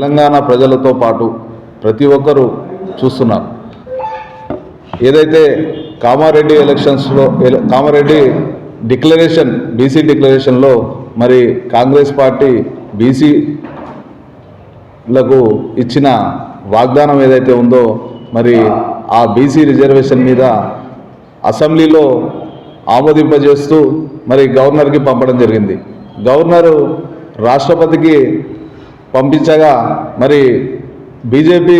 తెలంగాణ ప్రజలతో పాటు ప్రతి ఒక్కరూ చూస్తున్నారు. ఏదైతే కామారెడ్డి ఎలక్షన్స్లో కామారెడ్డి డిక్లరేషన్ బీసీ డిక్లరేషన్లో మరి కాంగ్రెస్ పార్టీ బీసీలకు ఇచ్చిన వాగ్దానం ఏదైతే ఉందో మరి ఆ బీసీ రిజర్వేషన్ మీద అసెంబ్లీలో ఆమోదింపజేస్తూ మరి గవర్నర్కి పంపడం జరిగింది. గవర్నరు రాష్ట్రపతికి పంపించగా మరి బీజేపీ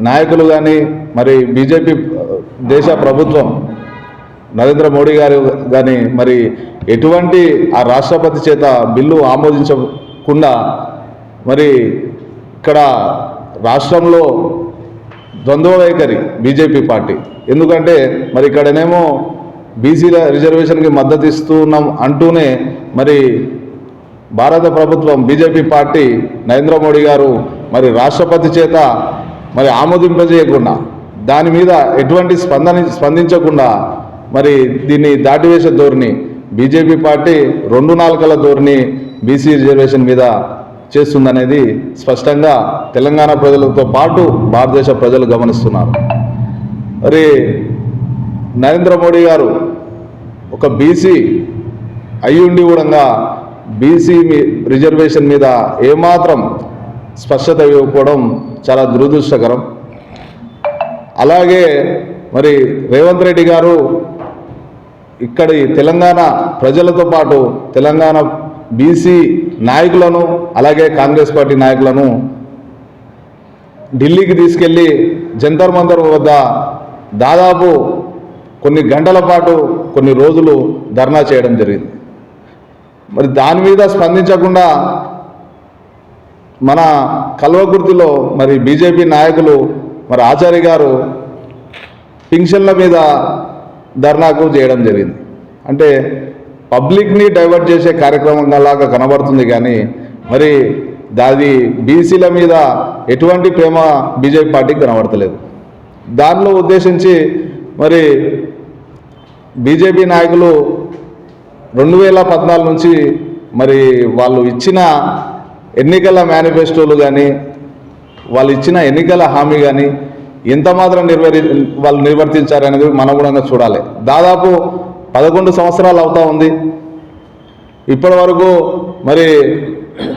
నాయకులు కానీ మరి బీజేపీ దేశ ప్రభుత్వం నరేంద్ర మోడీ గారు కానీ మరి ఎటువంటి ఆ రాష్ట్రపతి చేత బిల్లు ఆమోదించకుండా మరి ఇక్కడ రాష్ట్రంలో ద్వంద్వ వైఖరి బీజేపీ పార్టీ. ఎందుకంటే మరి ఇక్కడనేమో బీసీల రిజర్వేషన్కి మద్దతు ఇస్తున్నాం అంటూనే మరి భారత ప్రభుత్వం బీజేపీ పార్టీ నరేంద్ర మోడీ గారు మరి రాష్ట్రపతి చేత మరి ఆమోదింపజేయకుండా దాని మీద ఎటువంటి స్పందన స్పందించకుండా మరి దీన్ని దాటివేసే ధోరణి బీజేపీ పార్టీ రెండు నాలుకల ధోరణి బీసీ రిజర్వేషన్ మీద చేస్తుందనేది స్పష్టంగా తెలంగాణ ప్రజలతో పాటు భారతదేశ ప్రజలు గమనిస్తున్నారు. మరి నరేంద్ర మోడీ గారు ఒక బీసీ అయ్యుండి కూడా బీసీ రిజర్వేషన్ మీద ఏమాత్రం స్పష్టత ఇవ్వకపోవడం చాలా దురదృష్టకరం. అలాగే మరి రేవంత్ రెడ్డి గారు ఇక్కడి తెలంగాణ ప్రజలతో పాటు తెలంగాణ బీసీ నాయకులను అలాగే కాంగ్రెస్ పార్టీ నాయకులను ఢిల్లీకి తీసుకెళ్ళి జంతర్ మంతర్ వద్ద దాదాపు కొన్ని గంటల పాటు కొన్ని రోజులు ధర్నా చేయడం జరిగింది. మరి దాని మీద స్పందించకుండా మన కల్వకుర్తిలో మరి బీజేపీ నాయకులు మరి ఆచార్య గారు పింఛన్ల మీద ధర్నాకు చేయడం జరిగింది. అంటే పబ్లిక్ని డైవర్ట్ చేసే కార్యక్రమం లాగా కనబడుతుంది కానీ మరి దాది బీసీల మీద ఎటువంటి ప్రేమ బీజేపీ పార్టీకి కనబడతలేదు. దానిలో ఉద్దేశించి మరి బీజేపీ నాయకులు రెండు వేల పద్నాలుగు నుంచి మరి వాళ్ళు ఇచ్చిన ఎన్నికల మేనిఫెస్టోలు కానీ వాళ్ళు ఇచ్చిన ఎన్నికల హామీ కానీ ఎంత మాత్రం నిర్వహి వాళ్ళు నిర్వర్తించారనేది మనం కూడా చూడాలి. దాదాపు పదకొండు సంవత్సరాలు అవుతా ఉంది. ఇప్పటి వరకు మరి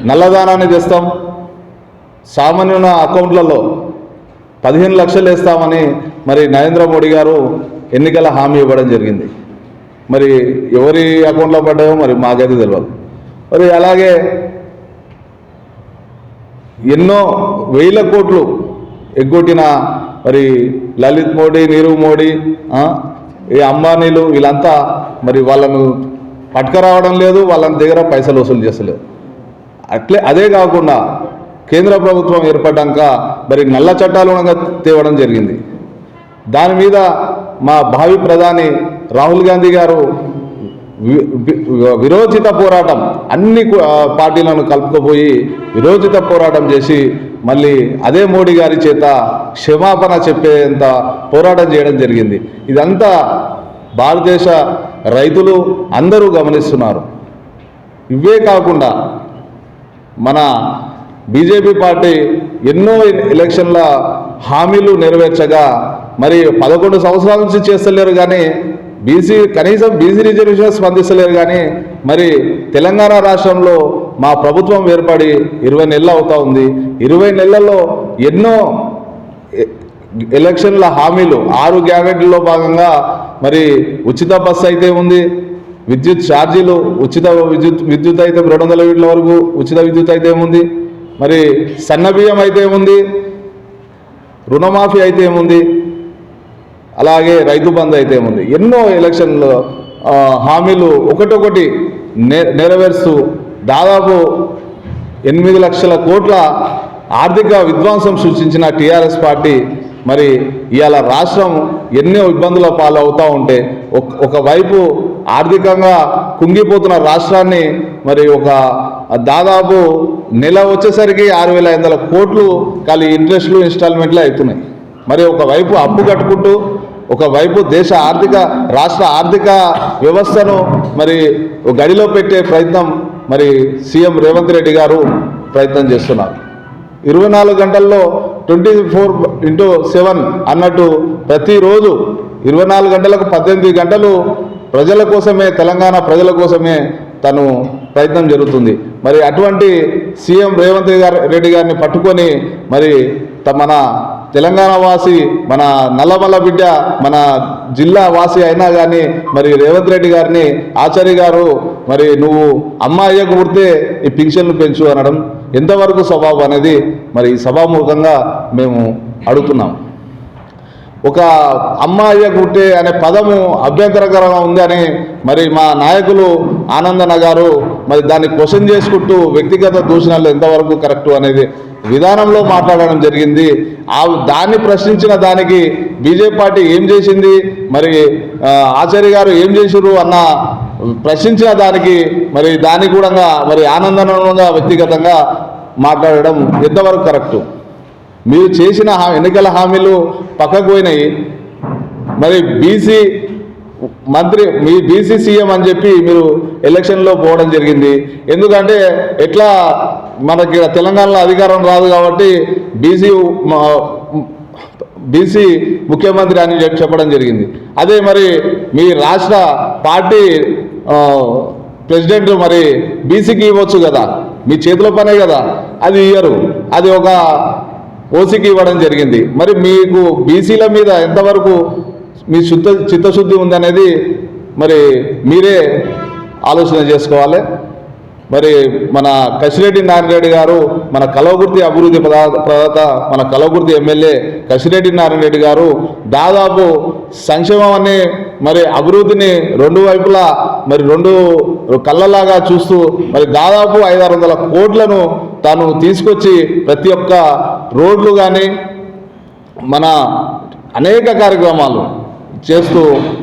నల్లదానాన్ని తెస్తాం. సామాన్యుల అకౌంట్లలో పదిహేను లక్షలు వేస్తామని మరి నరేంద్ర మోడీ గారు ఎన్నికల హామీ ఇవ్వడం జరిగింది. మరి ఎవరి అకౌంట్లో పడ్డాయో మరి మాకైతే తెలియదు మరి అలాగే ఎన్నో వేల కోట్లు ఎగ్గొట్టిన మరి లలిత్ మోడీ నీరవ్ మోడీ ఈ అంబానీలు వీళ్ళంతా మరి వాళ్ళను పట్టుకురావడం లేదు వాళ్ళ దగ్గర పైసలు వసూలు చేస్తలేదు. అట్లే అదే కాకుండా కేంద్ర ప్రభుత్వం ఏర్పడ్డాక మరి నల్ల చట్టాలు తేవడం జరిగింది. దాని మీద మా భావి ప్రధాని రాహుల్ గాంధీ గారు విరోచిత పోరాటం అన్ని పార్టీలను కలుపుకుపోయి విరోచిత పోరాటం చేసి మళ్ళీ అదే మోడీ గారి చేత క్షమాపణ చెప్పేంత పోరాటం చేయడం జరిగింది. ఇదంతా భారతదేశ రైతులు అందరూ గమనిస్తున్నారు. ఇవే కాకుండా మన బీజేపీ పార్టీ ఎన్నో ఎలక్షన్ల హామీలు నెరవేర్చగా మరి పదకొండు సంవత్సరాల నుంచి చేస్తలేరు కానీ బీసీ కనీసం బీసీ రిజర్వేషన్ స్పందిస్తలేరు కానీ మరి తెలంగాణ రాష్ట్రంలో మా ప్రభుత్వం ఏర్పడి ఇరవై నెలలు అవుతా ఉంది. ఇరవై నెలల్లో ఎన్నో ఎలక్షన్ల హామీలు ఆరు గ్యారెంటీల్లో భాగంగా మరి ఉచిత బస్సు అయితే ఉంది విద్యుత్ ఛార్జీలు ఉచిత విద్యుత్ విద్యుత్ అయితే రెండు వందల యూనిట్ల వరకు ఉచిత విద్యుత్ అయితే ఉంది మరి సన్న బియ్యం అయితే ఉంది రుణమాఫీ అయితే ఏముంది అలాగే రైతు బంధు అయితే ఏముంది? ఎన్నో ఎలక్షన్లో హామీలు ఒకటొకటి నెరవేరుస్తూ దాదాపు ఎనిమిది లక్షల కోట్ల ఆర్థిక విధ్వంసం సృష్టించిన టీఆర్ఎస్ పార్టీ మరి ఇవాళ రాష్ట్రం ఎన్నో ఇబ్బందుల పాలవుతూ ఉంటే ఒక- ఒకవైపు ఆర్థికంగా కుంగిపోతున్న రాష్ట్రాన్ని మరి ఒక దాదాపు నెల వచ్చేసరికి ఆరు వేల ఐదు వందల కోట్లు ఖాళీ ఇంట్రెస్ట్లు ఇన్స్టాల్మెంట్లు అవుతున్నాయి. మరి ఒకవైపు అప్పు కట్టుకుంటూ ఒకవైపు దేశ ఆర్థిక రాష్ట్ర ఆర్థిక వ్యవస్థను మరి ఒక గడిలో పెట్టే ప్రయత్నం మరి సీఎం రేవంత్ రెడ్డి గారు ప్రయత్నం చేస్తున్నారు. ఇరవై నాలుగు గంటల్లో ట్వంటీ ఫోర్ ఇంటూ సెవెన్ అన్నట్టు ప్రతిరోజు ఇరవై నాలుగు గంటలకు పద్దెనిమిది గంటలు ప్రజల కోసమే తెలంగాణ ప్రజల కోసమే తను ప్రయత్నం జరుగుతుంది. మరి అటువంటి సీఎం రేవంత్ గారు రెడ్డి గారిని పట్టుకొని మరి తమన మన తెలంగాణ వాసి మన నల్లమల్ల బిడ్డ మన జిల్లా వాసి అయినా కానీ మరి రేవంత్ రెడ్డి గారిని ఆచార్య గారు మరి నువ్వు అమ్మ అయ్యకు పుడితే ఈ పింఛన్లు పెంచు అనడం ఎంతవరకు స్వభావం అనేది మరి ఈ సభాముఖంగా మేము అడుగుతున్నాం. ఒక అమ్మాయి గుట్టే అనే పదము అభ్యంతరకరంగా ఉందని మరి మా నాయకులు ఆనందన గారు మరి దాన్ని క్వశ్చన్ చేసుకుంటూ వ్యక్తిగత దూషణలు ఎంతవరకు కరెక్టు అనేది విధానంలో మాట్లాడడం జరిగింది. ఆ దాన్ని ప్రశ్నించిన దానికి బీజేపీ పార్టీ ఏం చేసింది? మరి ఆచార్య గారు ఏం చేసిర్రు అన్న ప్రశ్నించిన దానికి మరి దాని కూడా మరి ఆనందంగా వ్యక్తిగతంగా మాట్లాడడం ఎంతవరకు కరెక్టు? మీరు చేసిన ఎన్నికల హామీలు పక్కకు పోయినాయి. మరి బీసీ మంత్రి మీ బీసీ సీఎం అని చెప్పి మీరు ఎలక్షన్లో పోవడం జరిగింది. ఎందుకంటే ఎట్లా మనకి తెలంగాణలో అధికారం రాదు కాబట్టి బీసీ బీసీ ముఖ్యమంత్రి అని చెప్పడం జరిగింది. అదే మరి మీ రాష్ట్ర పార్టీ ప్రెసిడెంట్ మరి బీసీకి ఇవ్వచ్చు కదా. మీ చేతిలో పనే కదా. అది ఇయ్యరు. అది ఒక ఓసీకి ఇవ్వడం జరిగింది. మరి మీకు బీసీల మీద ఎంతవరకు మీ శుద్ధ చిత్తశుద్ధి ఉందనేది మరి మీరే ఆలోచన చేసుకోవాలి. మరి మన కసిరెడ్డి నారాయణరెడ్డి గారు మన కలవగుర్తి అభివృద్ధి ప్రదాత మన కలవగుర్తి ఎమ్మెల్యే కసిరెడ్డి నారాయణరెడ్డి గారు దాదాపు సంక్షేమం అనే మరి అభివృద్ధిని రెండు వైపులా మరి రెండు కళ్ళలాగా చూస్తూ మరి దాదాపు ఐదారు వందల కోట్లను తాను తీసుకొచ్చి ప్రతి ఒక్క రోడ్లు కానీ మన అనేక కార్యక్రమాలు చేస్తూ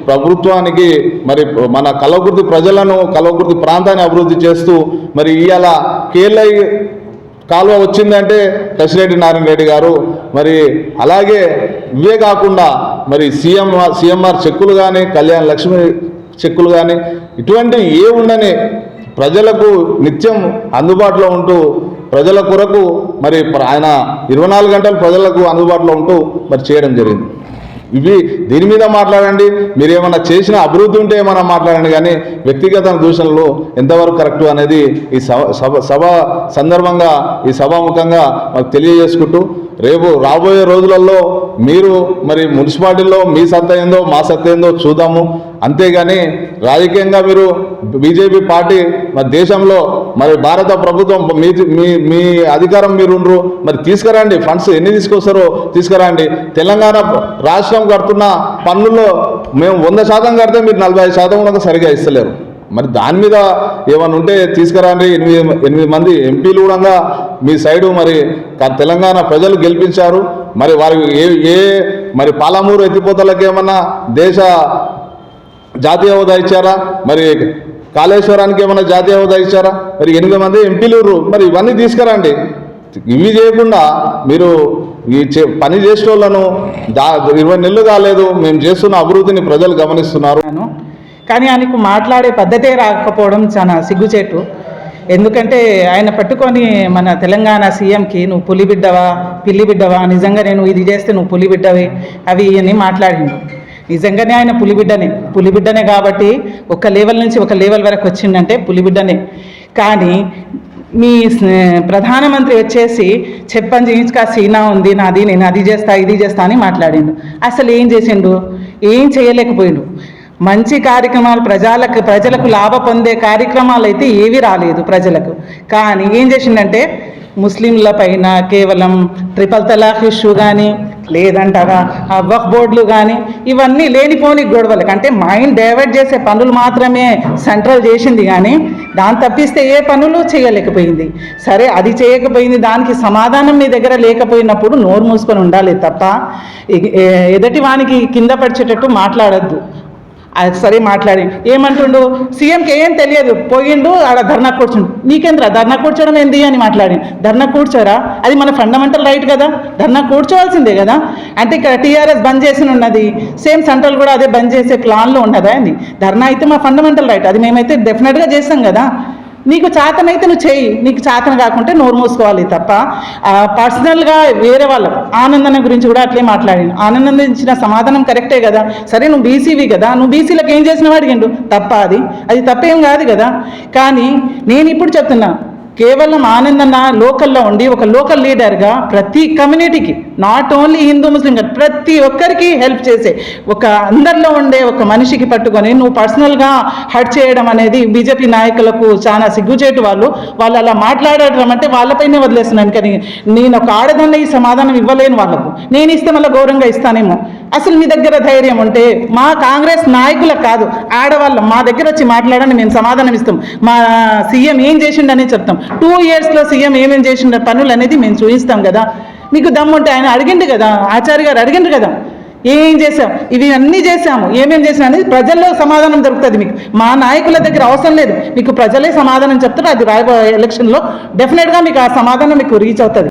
ప్రభుత్వానికి మరి మన కలవకుర్తి ప్రజలను కలవకుర్తి ప్రాంతాన్ని అభివృద్ధి చేస్తూ మరి ఇవాళ కేఎల్ఐ కాలువ వచ్చిందంటే కసిరెడ్డి నారాయణ రెడ్డి గారు. మరి అలాగే ఇవే కాకుండా మరి సీఎం సీఎంఆర్ చెక్కులు కానీ కళ్యాణ లక్ష్మి చెక్కులు కానీ ఇటువంటి ఏ ఉండని ప్రజలకు నిత్యం అందుబాటులో ఉంటూ ప్రజల కొరకు మరి ప్ర- ఆయన ఇరవై నాలుగు గంటలు ప్రజలకు అందుబాటులో ఉంటూ మరి చేయడం జరిగింది. ఇవి దీని మీద మాట్లాడండి. మీరు ఏమైనా చేసిన అభివృద్ధి ఉంటే ఏమైనా మాట్లాడండి. కానీ వ్యక్తిగత దూషణలు ఎంతవరకు కరెక్ట్ అనేది ఈ సభ సభ సభ సందర్భంగా ఈ సభాముఖంగా మాకు తెలియజేసుకుంటూ రేపు రాబోయే రోజులలో మీరు మరి మున్సిపాలిటీలో మీ సత్తా ఏందో మా సత్తా ఏందో చూద్దాము. అంతేగాని రాజకీయంగా మీరు బీజేపీ పార్టీ మరి దేశంలో మరి భారత ప్రభుత్వం మీ మీ మీ అధికారం మీరుండ్రు. మరి తీసుకురండి ఫండ్స్ ఎన్ని తీసుకొస్తారో తీసుకురండి. తెలంగాణ రాష్ట్రం కడుతున్న పన్నుల్లో మేము వంద శాతం కడితే మీరు నలభై ఐదు శాతం కూడా సరిగా ఇస్తలేరు. మరి దాని మీద ఏమైనా ఉంటే తీసుకురండి. ఎనిమిది ఎనిమిది మంది ఎంపీలు కూడా మీ సైడు మరి తెలంగాణ ప్రజలు గెలిపించారు. మరి వారికి ఏ ఏ మరి పాలమూరు ఎత్తిపోతలకు ఏమన్నా దేశ జాతీయ హోదా ఇచ్చారా? మరి కాళేశ్వరానికి ఏమైనా జాతీయ హోదా ఇచ్చారా? మరి ఎనిమిది మంది ఎంపీలు మరి ఇవన్నీ తీసుకురండి. ఇవి చేయకుండా మీరు ఈ పని చేసే వాళ్ళను దా ఇరవై నెలలు కాలేదు. మేము చేస్తున్న అభివృద్ధిని ప్రజలు గమనిస్తున్నారు. కానీ ఆయనకు మాట్లాడే పద్ధతే రాకపోవడం చాలా సిగ్గుచేటు. ఎందుకంటే ఆయన పట్టుకొని మన తెలంగాణ సీఎంకి నువ్వు పులిబిడ్డవా పిల్లి బిడ్డవా నిజంగా నేను ఇది చేస్తే నువ్వు పులిబిడ్డవి అవి అని మాట్లాడిండు. నిజంగానే ఆయన పులిబిడ్డనే పులిబిడ్డనే కాబట్టి ఒక లెవెల్ నుంచి ఒక లెవెల్ వరకు వచ్చిందంటే పులిబిడ్డనే. కానీ మీ ప్రధానమంత్రి వచ్చేసి చెప్పని ఇంకా సీనా ఉంది నాది నేను అది చేస్తా ఇది చేస్తా అని మాట్లాడిండు. అసలు ఏం చేసిండు? ఏం చేయలేకపోయిండు. మంచి కార్యక్రమాలు ప్రజలకు ప్రజలకు లాభ పొందే కార్యక్రమాలు అయితే ఏవి రాలేదు ప్రజలకు. కానీ ఏం చేసిండంటే ముస్లింల పైన కేవలం ట్రిపుల్ తలాఖ్ ఇష్యూ కానీ లేదంటారా? ఆ వక్ బోర్డులు కానీ ఇవన్నీ లేనిపోని గొడవలకు అంటే మైండ్ డైవర్ట్ చేసే పనులు మాత్రమే సెంట్రల్ చేసింది కానీ దాన్ని తప్పిస్తే ఏ పనులు చేయలేకపోయింది. సరే అది చేయకపోయింది దానికి సమాధానం మీ దగ్గర లేకపోయినప్పుడు నోరు మూసుకొని ఉండాలి తప్ప ఎదటి వానికి కింద పడిచేటట్టు మాట్లాడద్దు. సరే మాట్లాడి. ఏమంటుండు? సీఎంకి ఏం తెలియదు. పోయిండు ఆడ ధర్నా కూర్చుండు. నీకేంద్రా ధర్నా కూర్చోవడం ఏంది అని మాట్లాడి ధర్నా కూర్చోరా? అది మన ఫండమెంటల్ రైట్ కదా. ధర్నా కూర్చోవాల్సిందే కదా. అంటే ఇక్కడ టీఆర్ఎస్ బంద్ చేసి ఉన్నది. సేమ్ సెంట్రల్ కూడా అదే బంద్ చేసే ప్లాన్లో ఉన్నదా అండి ధర్నా అయితే మా ఫండమెంటల్ రైట్ అది మేమైతే డెఫినెట్గా చేస్తాం కదా. నీకు చేతనైతే నువ్వు చేయి. నీకు చేతన కాకుంటే నోరు మూసుకోవాలి తప్ప పర్సనల్గా వేరే వాళ్ళ. ఆనందన గురించి కూడా అట్లే మాట్లాడింది ఆనందం ఇచ్చిన సమాధానం కరెక్టే కదా? సరే నువ్వు బీసీవి కదా? నువ్వు బీసీలకు ఏం చేసినావు అడిగిండు. తప్ప అది. అది తప్పేం కాదు కదా? కానీ నేను ఇప్పుడు చెప్తున్నా కేవలం ఆనందన్న లోకల్లో ఉండి ఒక లోకల్ లీడర్గా ప్రతి కమ్యూనిటీకి నాట్ ఓన్లీ హిందూ ముస్లిం కాదు, ప్రతి ఒక్కరికి హెల్ప్ చేసే ఒక అందరిలో ఉండే ఒక మనిషికి పట్టుకొని నువ్వు పర్సనల్గా హర్ట్ చేయడం అనేది బీజేపీ నాయకులకు చాలా సిగ్గుచేటు వాళ్ళు. వాళ్ళు అలా మాట్లాడటం అంటే వాళ్ళపైనే వదిలేస్తున్నాను. కానీ నేను ఒక ఆడదాన్ని ఈ సమాధానం ఇవ్వలేను వాళ్ళకు. నేను ఇస్తే మళ్ళీ గౌరవంగా ఇస్తానేమో. అసలు మీ దగ్గర ధైర్యం ఉంటే మా కాంగ్రెస్ నాయకులకు కాదు ఆడవాళ్ళం. మా దగ్గర వచ్చి మాట్లాడని మేము సమాధానం ఇస్తాం. మా సీఎం ఏం చేసిండని చెప్తాం. టూ ఇయర్స్లో సీఎం ఏమేం చేసిండ పనులు అనేది మేము చూపిస్తాం కదా. మీకు దమ్ముంటే ఆయన అడిగిండు కదా ఆచార్య గారు అడిగిండు కదా. ఏం చేసాం ఇవి అన్నీ చేసాము ఏమేం చేసినా అనేది ప్రజల్లో సమాధానం దొరుకుతుంది మీకు. మా నాయకుల దగ్గర అవసరం లేదు. మీకు ప్రజలే సమాధానం చెప్తారు. అది రాబోయే ఎలక్షన్లో డెఫినెట్గా మీకు ఆ సమాధానం మీకు రీచ్ అవుతుంది.